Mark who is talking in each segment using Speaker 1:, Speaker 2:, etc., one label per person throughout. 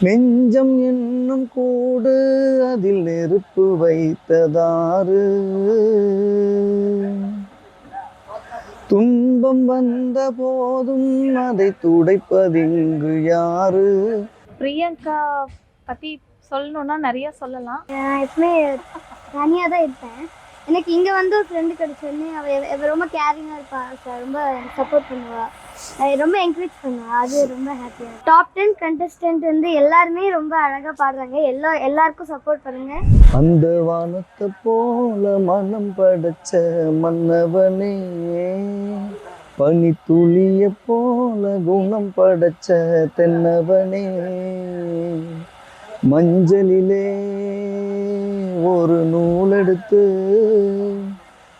Speaker 1: நெஞ்சம் என்னும் கூடு அதில் நெருப்பு வைத்ததாறு. துன்பம் வந்த போதும் அதை துடைப்பதிங்கு யாரு?
Speaker 2: பிரியங்கா பத்தி சொல்லணும்னா நிறைய சொல்லலாம்.
Speaker 3: நான் எப்பவுமே தனியாக தான் இருப்பேன். எனக்கு இங்கே வந்து ஒரு ஃப்ரெண்டு கிடைச்சோடனே அவள் ரொம்ப கேரிங்காக இருப்பா சார் ரொம்ப சப்போர்ட் பண்ணுவா. அஹ் ரொம்ப என்கரேஜ் பண்ணுவா அது ரொம்ப ஹாப்பியாக டாப் டென் கண்டஸ்டன்ட் வந்து எல்லாருமே ரொம்ப அழகாக பாடுறாங்க. எல்லா எல்லாருக்கும் சப்போர்ட் பண்ணுங்க.
Speaker 1: அந்த வானத்தை போல மனம் படைச்ச மன்னவனே பனி துளிய போல குணம் படைச்ச தென்னவனே மஞ்சளிலே ஒரு நூல் எடுத்து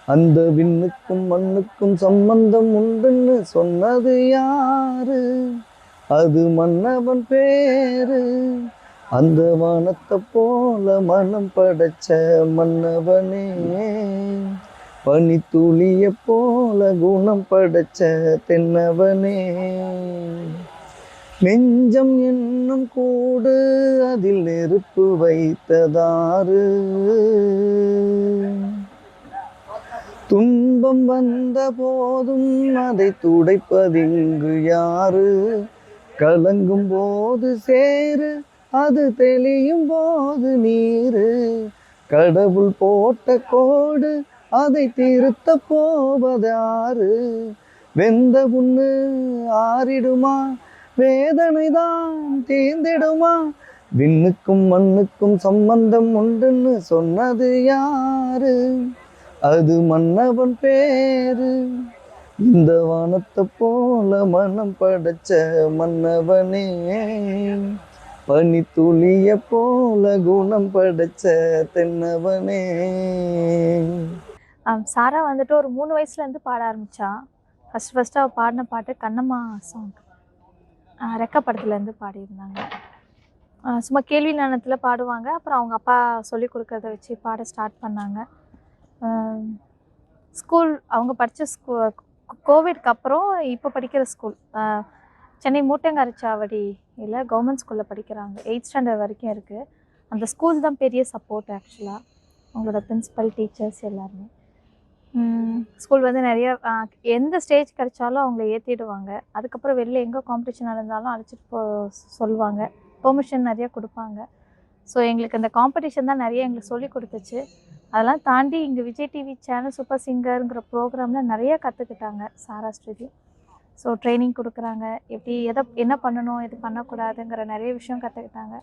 Speaker 1: அந்த விண்ணுக்கும் மண்ணுக்கும் சம்பந்தம் உண்டுன்னு சொன்னது யாரு? அது மன்னவன் பேரு. அந்த வானத்தை போல மனம் படைச்ச மன்னவனே. பனித்துளிய போல குணம் படைச்ச தென்னவனே. நெஞ்சம் என்னும் கூடு அதில் நெருப்பு வைத்ததாறு துன்பம் வந்த போதும் அதை துடைப்பதிங்கு யாரு? கலங்கும் போது சேரு அது தெளியும் போது நீரு. கடவுள் போட்ட கோடு அதை திருத்த போவதாறு வெந்த புண்ணு ஆறிடுமா? வேதனை தான் தீர்ந்திடுமா? விண்ணுக்கும் மண்ணுக்கும் சம்பந்தம் உண்டுன்னு சொன்னது யாரு? அது மன்னவன் பேரு. இந்த வானத்தை போல மனம் படைச்ச மன்னவனே. பனி துளிய போல குணம் படைச்ச தென்னவனே.
Speaker 2: சாரா வந்துட்டு ஒரு மூணு வயசுல இருந்து பாட ஆரம்பிச்சா. ஃபர்ஸ்ட் ஃபர்ஸ்ட் அவ பாடின பாட்டு கண்ணம்மா சாங் ரெக்க படத்துல இருந்து பாடியிருந்தாங்க சும்மா கேள்வி நாணத்தில் பாடுவாங்க. அப்புறம் அவங்க அப்பா சொல்லி கொடுக்கறத வச்சு பாட ஸ்டார்ட் பண்ணாங்க. ஸ்கூல் அவங்க படித்த ஸ்கூ கோவிட்க்கு அப்புறம் இப்போ படிக்கிற ஸ்கூல் சென்னை மூட்டங்காரச்சாவடி இல்லை கவர்மெண்ட் ஸ்கூலில் படிக்கிறாங்க. எயிட் ஸ்டாண்டர்ட் வரைக்கும் இருக்குது அந்த ஸ்கூல் தான் பெரிய சப்போர்ட் ஆக்சுவலாக அவங்களோட பிரின்சிபல் டீச்சர்ஸ் எல்லாருமே. ஸ்கூல் வந்து நிறைய எந்த ஸ்டேஜ் கிடைச்சாலும் அவங்கள ஏற்றிடுவாங்க அதுக்கப்புறம் வெளில எங்கே காம்படிஷன் நடந்தாலும் அழைச்சிட்டு போ சொல்லுவாங்க. பெர்மிஷன் நிறைய கொடுப்பாங்க. ஸோ எங்களுக்கு இந்த காம்படிஷன் தான் நிறைய எங்களுக்கு சொல்லி கொடுத்துச்சு. அதெல்லாம் தாண்டி இங்கே விஜய் டிவி சேனல் சூப்பர் சிங்கருங்கிற ப்ரோக்ராமில் நிறையா கற்றுக்கிட்டாங்க சாரா ஸ்ருதி. ஸோ ட்ரைனிங் கொடுக்குறாங்க. எப்படி எதை என்ன பண்ணணும் எது பண்ணக்கூடாதுங்கிற நிறைய விஷயம் கற்றுக்கிட்டாங்க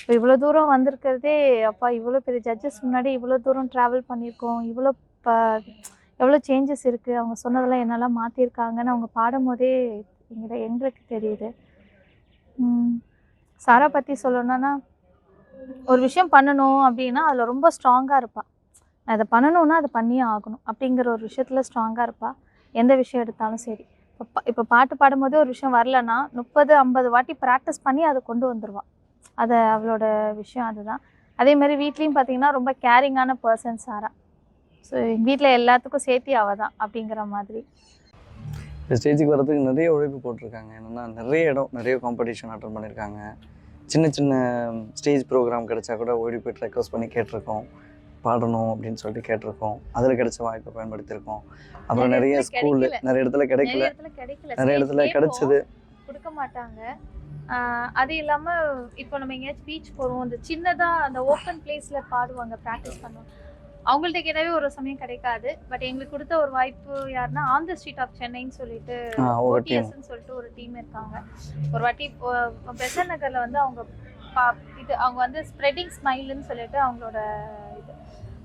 Speaker 2: இப்போ இவ்வளோ தூரம் வந்திருக்கிறதே அப்பா இவ்வளோ பெரிய ஜட்ஜஸ் முன்னாடி இவ்வளோ தூரம் ட்ராவல் பண்ணியிருக்கோம். இவ்வளோ ப எவ்வளோ சேஞ்சஸ் இருக்குது அவங்க சொன்னதெல்லாம் என்னெல்லாம் மாற்றிருக்காங்கன்னு அவங்க பாடும் போதே எங்களை எங்களுக்கு தெரியுது. சாரா பற்றி சொல்லணுன்னா ஒரு விஷயம் பண்ணணும் அப்படின்னா அதில் ரொம்ப ஸ்ட்ராங்காக இருப்பாள் அதை பண்ணணும்னா அதை பண்ணியே ஆகணும் அப்படிங்கிற ஒரு விஷயத்தில் ஸ்ட்ராங்காக இருப்பாள் எந்த விஷயம் எடுத்தாலும் சரி. இப்போ இப்போ பாட்டு பாடும்போது ஒரு விஷயம் வரலன்னா முப்பது ஐம்பது வாட்டி ப்ராக்டிஸ் பண்ணி அதை கொண்டு வந்துடுவாள் அது அவளோட விஷயம் அதுதான். அதே மாதிரி வீட்லேயும் பார்த்தீங்கன்னா ரொம்ப கேரிங்கான பர்சன் சாரா. ஸோ எங்கள் வீட்டில் எல்லாத்துக்கும் சேர்த்தி அவள் தான் அப்படிங்கிற மாதிரி.
Speaker 1: இந்த ஸ்டேஜுக்கு வரதுக்கு நிறைய உழைப்பு போட்டிருக்காங்க. என்னென்னா நிறைய இடம் நிறைய காம்படிஷன் அட்டன் பண்ணியிருக்காங்க. சின்ன சின்ன ஸ்டேஜ் ப்ரோக்ராம் கிடைச்சா கூட ஓடி போய்ட்டு ரெக்வஸ்ட் பண்ணி கேட்டிருக்கோம். பாடணும் அப்படின்னு சொல்லிட்டு கேட்டிருக்கோம். அதில் கிடைச்ச வாய்ப்பை பயன்படுத்தியிருக்கோம். அப்புறம்
Speaker 2: நிறைய
Speaker 1: ஸ்கூலு. நிறைய இடத்துல கிடைக்கல.
Speaker 2: நிறைய இடத்துல
Speaker 1: கிடைச்சது.
Speaker 2: கொடுக்க மாட்டாங்க. அது இல்லாம இப்போ நம்ம எங்கேயாச்சும் பீச் போறோம். அந்த சின்னதா அந்த ஓப்பன் பிளேஸ்ல பாடுவாங்க ப்ராக்டிஸ் பண்ணுவாங்க அவங்கள்ட்ட கேட்டாவே ஒரு சமயம் கிடைக்காது. பட் எங்களுக்கு கொடுத்த ஒரு வாய்ப்பு யாருன்னா ஆன் த ஸ்ட்ரீட் ஆஃப் சென்னைன்னு சொல்லிட்டு. ஓடிஎஸ்ன்னு சொல்லிட்டு ஒரு டீம் இருக்காங்க. ஒரு வாட்டி பெசன் நகர்ல வந்து அவங்க இது அவங்க வந்து ஸ்ப்ரெடிங் ஸ்மைல்னு சொல்லிட்டு அவங்களோட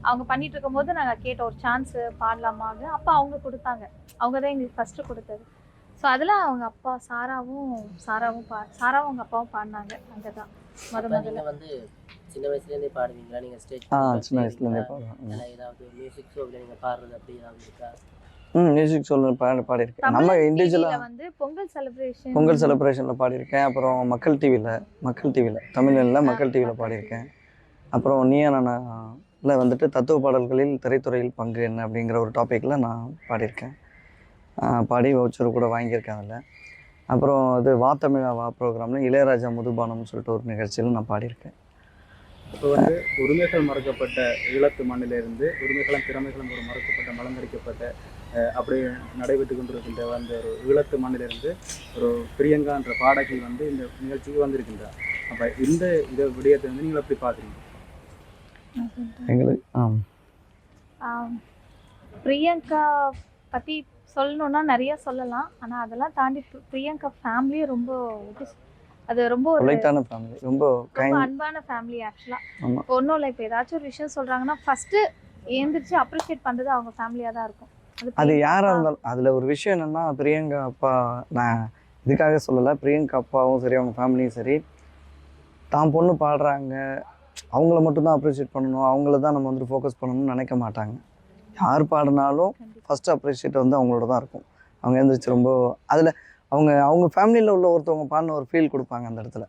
Speaker 2: அவங்க பண்ணிட்டு இருக்கும்போது நாங்கள் கேட்ட ஒரு சான்ஸ் பாடலாமா அப்படின்னு அப்போ அவங்க கொடுத்தாங்க. அவங்க தான் எங்களுக்கு ஃபர்ஸ்ட் கொடுத்தது. ஸோ அதில் அவங்க அப்பா சாராவும் சாராவும் பா சாராவும் அவங்க அப்பாவும் பாடினாங்க. அங்கே தான் முத முதல்ல.
Speaker 4: வந்து சின்ன வயசுல இருந்தே பாடுவீங்களா? நீங்க ஸ்டேஜ்
Speaker 1: ஆ சின்ன வயசுலேருந்தே பாடுவேன்.
Speaker 4: ஏதாவது மியூசிக் ஷோவில் நீங்க பாடுறது அப்படி ஏதாவது இருக்கா?
Speaker 1: ம் மியூசிக் சொல்ல பாடி பாடியிருக்கேன். நம்ம இண்டிவிஜுவலாக
Speaker 2: வந்து பொங்கல் செலிப்ரேஷன்
Speaker 1: பொங்கல் செலிப்ரேஷனில் பாடியிருக்கேன். அப்புறம் மக்கள் டிவியில் மக்கள் டிவியில் தமிழில் மக்கள் டிவியில் பாடியிருக்கேன். அப்புறம் நீயா நானால வந்துட்டு தத்துவ பாடல்களில் திரைத்துறையில் பங்கு என்ன அப்படிங்கிற ஒரு டாப்பிக்கில் நான் பாடியிருக்கேன். பாடி வவுச்சர் கூட வாங்கியிருக்கேன் அதில். அப்புறம் இது வா தமிழா வா ப்ரோக்ராமில் இளையராஜா முதுபானம்னு சொல்லிட்டு ஒரு நிகழ்ச்சியில் நான் பாடியிருக்கேன்.
Speaker 5: இப்போ வந்து உரிமைகள் மறக்கப்பட்ட ஈழத்து மண்ணிலிருந்து உரிமைகளும் திறமைகளும் ஒரு மறக்கப்பட்ட மலங்கடிக்கப்பட்ட அப்படி நடைபெற்று கொண்டிருக்கின்ற அந்த ஒரு ஈழத்து மண்ணிலிருந்து ஒரு பிரியங்கான்ற பாடகி வந்து இந்த நிகழ்ச்சிக்கு வந்திருக்கின்றார். அப்போ இந்த இதை விடயத்தை வந்து நீங்கள் எப்படி பார்க்குறீங்க
Speaker 1: எங்களுக்கு
Speaker 2: ஆம். பிரியங்கா பற்றி சொல்லணுன்னா நிறைய சொல்லலாம். ஆனால் அதெல்லாம் தாண்டி பிரியங்கா ஃபேமிலி ரொம்ப அது ரொம்ப ஒரு
Speaker 1: பொலைட்டான ஃபேமிலி ரொம்ப
Speaker 2: அன்பான ஃபேமிலி ஆக்சுவலாக. ஒன்றும் இல்லை இப்போ ஏதாச்சும் ஒரு விஷயம் சொல்கிறாங்கன்னா ஃபஸ்ட்டு ஏந்திரிச்சு அப்ரிஷியேட் பண்ணுறது அவங்க ஃபேமிலியாக தான் இருக்கும்.
Speaker 1: அது யாராக இருந்தாலும் அதில் ஒரு விஷயம் என்னென்னா பிரியங்கா அப்பா நான் இதுக்காக சொல்லலை பிரியங்கா அப்பாவும் சரி அவங்க ஃபேமிலியும் சரி தான் பொண்ணு பாடுறாங்க அவங்கள மட்டும்தான் அப்ரிஷியேட் பண்ணணும். அவங்கள தான் நம்ம வந்து ஃபோக்கஸ் பண்ணணும்னு நினைக்க மாட்டாங்க. யார் பாடினாலும். ஃபஸ்ட்டு அப்ரிஷியேட் வந்து அவங்களோட தான் இருக்கும். அவங்க எழுந்திரிச்சு ரொம்ப அதில் அவங்க அவங்க ஃபேமிலியில் உள்ள ஒருத்தவங்க பாடின ஒரு ஃபீல் கொடுப்பாங்க அந்த இடத்துல.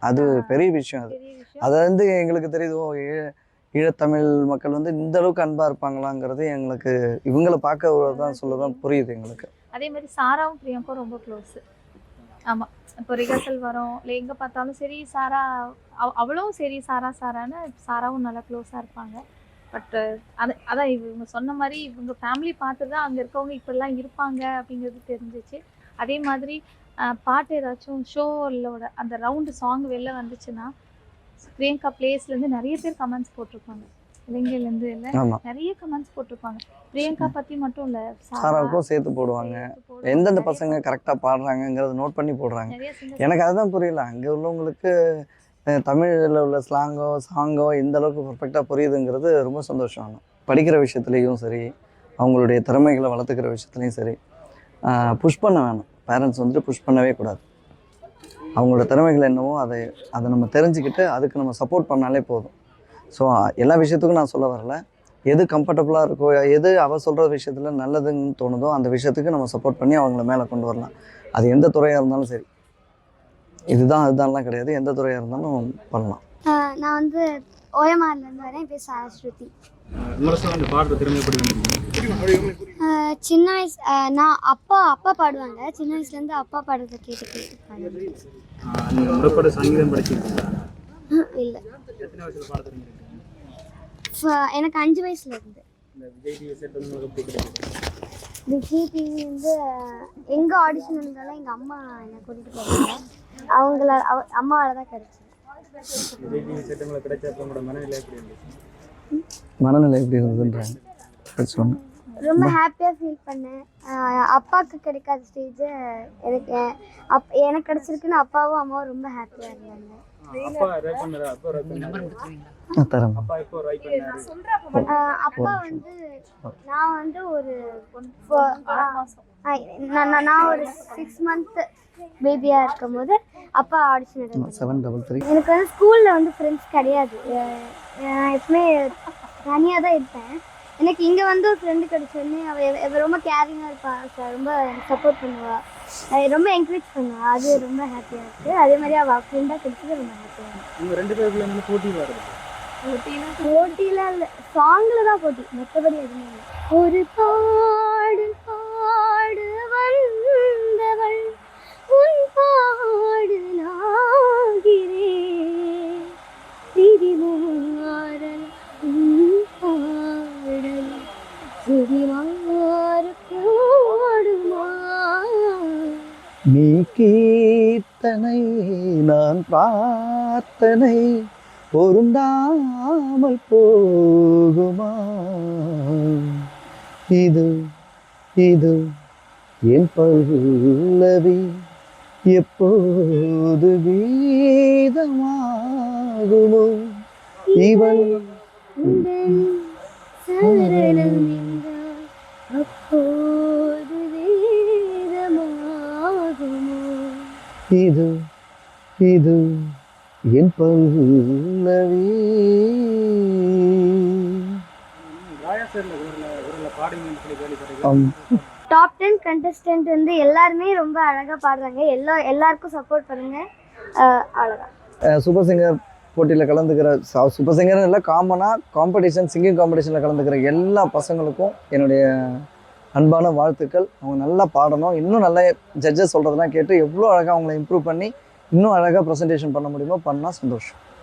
Speaker 1: அது. பெரிய விஷயம் அது. அதை வந்து எங்களுக்கு தெரியுது ஓ ஈழ- ஈழத்தமிழ் மக்கள் வந்து இந்த அளவுக்கு அன்பாக இருப்பாங்களாங்கிறது எங்களுக்கு இவங்களை பார்க்க தான் சொல்ல தான் புரியுது எங்களுக்கு.
Speaker 2: அதே மாதிரி சாராவும் பிரியங்காவும் ரொம்ப க்ளோஸ் ஆமாம் இப்போ ரிஹர்சல் வரும். இல்லை எங்கே பார்த்தாலும் சரி சாரா அவ அவளும் சரி சாரா சாரான்னு சாராவும் நல்லா க்ளோஸாக இருப்பாங்க. பட்டு அது அதான் இவங்க சொன்ன மாதிரி இவங்க ஃபேமிலி பார்த்து தான் அங்கே இருக்கவங்க இப்படிலாம் இருப்பாங்க அப்படிங்கிறது தெரிஞ்சிச்சு. அதே மாதிரி பாட்டு ஏதாச்சும் ஷோலோட அந்த ரவுண்டு சாங் வெளில வந்துச்சுன்னா பிரியங்கா பிளேஸ்லேருந்து நிறைய பேர் கமெண்ட்ஸ் போட்டிருப்பாங்க. இலங்கையிலேருந்து இல்லை
Speaker 1: ஆமாம்
Speaker 2: நிறைய கமெண்ட்ஸ் போட்டிருப்பாங்க. பிரியங்கா பற்றி மட்டும் இல்லை
Speaker 1: சாராவுக்கும் சேர்த்து போடுவாங்க. எந்தெந்த பசங்க கரெக்டாக பாடுறாங்கங்கிறத நோட் பண்ணி போடுறாங்க. எனக்கு அதுதான் புரியல. அங்கே உள்ளவங்களுக்கு தமிழில் உள்ள ஸ்லாங்கோ சாங்கோ இந்த அளவுக்கு பர்ஃபெக்டாக புரியுதுங்கிறது ரொம்ப சந்தோஷம். ஆகும் படிக்கிற விஷயத்துலேயும் சரி அவங்களுடைய திறமைகளை வளர்த்துக்கிற விஷயத்துலையும் சரி. புஷ் பண்ண வேணும். பேரண்ட்ஸ் வந்துட்டு புஷ் பண்ணவே கூடாது. அவங்களோட திறமைகள் என்னவோ அதை அதை நம்ம தெரிஞ்சுக்கிட்டு அதுக்கு நம்ம சப்போர்ட் பண்ணாலே போதும். ஸோ எல்லா விஷயத்துக்கும் நான் சொல்ல வரல. எது கம்ஃபர்டபுளாக இருக்கோ எது அவ சொல்கிற விஷயத்தில் நல்லதுன்னு தோணுதோ அந்த விஷயத்துக்கு நம்ம சப்போர்ட் பண்ணி அவங்கள மேலே கொண்டு வரலாம். அது எந்த துறையாக இருந்தாலும் சரி. இதுதான் அதுதான்லாம் கிடையாது. எந்த துறையாக இருந்தாலும் பண்ணலாம்.
Speaker 3: நான் வந்து ஓயமார்லேருந்து வரேன். பேர் சாரஸ்ருதி சின்ன வயசு நான் அப்பா அப்பா பாடுவாங்க. சின்ன வயசுலேருந்து அப்பா பாடுறத கேட்டு கேட்டு பாடுவேன் இல்லை. எனக்கு அஞ்சு வயசுல இருந்து.
Speaker 5: விஜய் டிவி வந்து
Speaker 3: எங்கே ஆடிஷன் இருந்தாலும் எங்கள் அம்மா என்னை கூட்டிகிட்டு போவாங்க. அவங்கள அவ அம்மாவால் தான் கிடச்சி
Speaker 5: மனநிலை எப்படி
Speaker 1: இருந்ததுன்றாங்க
Speaker 3: ரொம்ப ஹாப்பியாக ஃபீல் பண்ணேன். அப்பாவுக்கு கிடைக்காத ஸ்டேஜ் எனக்கு அப் எனக்கு கிடச்சிருக்குன்னு அப்பாவும் அம்மாவும் ரொம்ப ஹாப்பியாக இருந்தாங்க.
Speaker 5: அப்பா
Speaker 3: வந்து நான் வந்து ஒரு நான் ஒரு சிக்ஸ் மந்த் பேபியாக இருக்கும் போது அப்பா ஆடிஷன்
Speaker 1: செவன் டபுள் த்ரீ
Speaker 3: எனக்கு வந்து ஸ்கூலில் வந்து ஃப்ரெண்ட்ஸ் கிடையாது. நான் எப்பவுமே தனியாக தான் இருப்பேன். எனக்கு இங்கே வந்து ஒரு ஃப்ரெண்டு கிடைச்சோடனே அவள் ரொம்ப கேரிங்காக இருப்பாள் சார் ரொம்ப சப்போர்ட் பண்ணுவாள் ரொம்ப என்கரேஜ் பண்ணுவாள் அது ரொம்ப ஹாப்பியாக இருக்குது அதே மாதிரி அவள் ஃப்ரெண்டாக கிடைச்சது ரொம்ப ஹாப்பியாக இருக்குது
Speaker 5: உங்க ரெண்டு பேருக்குள்ள வந்து போட்டி வருது
Speaker 3: போட்டிலாம் இல்லை. சாங்கில் தான் போட்டி. மற்றபடி எதுவுமே இல்லை. ஒரு பாடு
Speaker 1: கீர்த்தனை நான் பிரார்த்தனை பொருந்தாமல் போகுமா? இது இது என் பல்லவி எப்போது கீதமாகுமோ இவள்
Speaker 3: அப்போ
Speaker 1: இது இது என் பல்லவி.
Speaker 3: டாப் டென் கண்டஸ்டன்ட் வந்து எல்லாருமே ரொம்ப அழகாக பாடுறாங்க. எல்லா எல்லாருக்கும் சப்போர்ட் பண்ணுங்க. அஹ்
Speaker 1: சூப்பர் சிங்கர் போட்டியில் கலந்துக்கிற சூப்பர் சிங்கர் இல்லை காமனாக காம்படிஷன் சிங்கிங் காம்படிஷனில் கலந்துக்கிற எல்லா பசங்களுக்கும் என்னுடைய அன்பான வாழ்த்துக்கள். அவங்க நல்லா பாடணும். இன்னும் நல்லா ஜட்ஜஸ் சொல்கிறதெல்லாம் கேட்டு எவ்வளோ அழகாக அவங்கள இம்ப்ரூவ் பண்ணி இன்னும் அழகாக ப்ரெசன்டேஷன் பண்ண முடியுமோ பண்ணால் சந்தோஷம்.